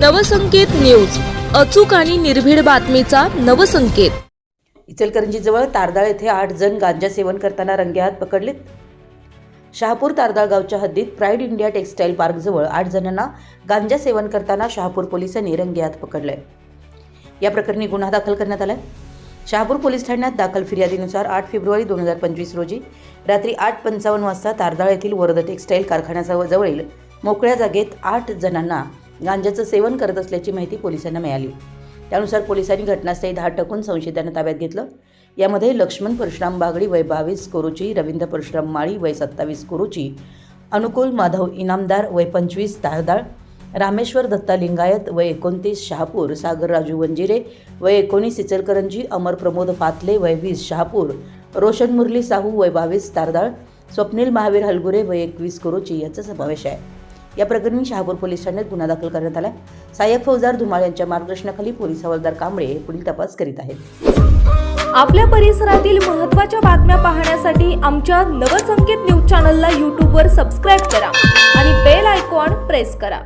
Navsanket news. अचूक आणि निर्भीड बातमीचा नवसंकेत. इचलकरंजीजवळ तारदाळ येथे आठ जण गांजा सेवन करताना रंगेहात पकडलेत. शहापूर तारदाळ गावच्या हद्दीत प्राईड इंडिया टेक्स्टाईल पार्कजवळ आठ जणांना गांजा सेवन करताना शहापूर पोलिसांनी रंगेहात पकडलंय या प्रकरणी गुन्हा दाखल करण्यात आलाय. शहापूर पोलीस ठाण्यात दाखल फिर्यादीनुसार आठ फेब्रुवारी दोन हजार पंचवीस रोजी रात्री आठ पंचावन्न वाजता तारदाळ येथील वरद टेक्स्टाईल कारखान्याजवळील मोकळ्या जागेत आठ जणांना गांजाचं सेवन करत असल्याची माहिती पोलिसांना मिळाली. त्यानुसार पोलिसांनी घटनास्थळी धाड टाकून संशयितांना ताब्यात घेतलं. यामध्ये लक्ष्मण परशुराम बागडी वय बावीस कोरोची रवींद्र परशुराम माळी वय सत्तावीस कोरोची अनुकूल माधव इनामदार वय पंचवीस तारदाळ रामेश्वर दत्ता लिंगायत वय एकोणतीस शहापूर सागर राजू वंजिरे वय एकोणीस इचलकरंजी अमर प्रमोद फातले वय वीस शहापूर रोशन मुरली साहू वय बावीस तारदाळ स्वप्नील महावीर हलगुरे वय एकवीस कोरोची याचा समावेश आहे. या प्रकरणी शहापूर पोलीस ठाण्यात गुन्हा दाखल करण्यात आला सहाय्यक फौजदार धुमाळ यांच्या मार्गदर्शनाखाली पोलीस हवालदार कांबळे हे पुढील तपास करीत आहेत. आपल्या परिसरातील महत्त्वाच्या बातम्या पाहण्यासाठी आमच्या नवसंकेत न्यूज चॅनलला यूट्यूबवर सबस्क्राईब करा आणि बेल आयकॉन प्रेस करा.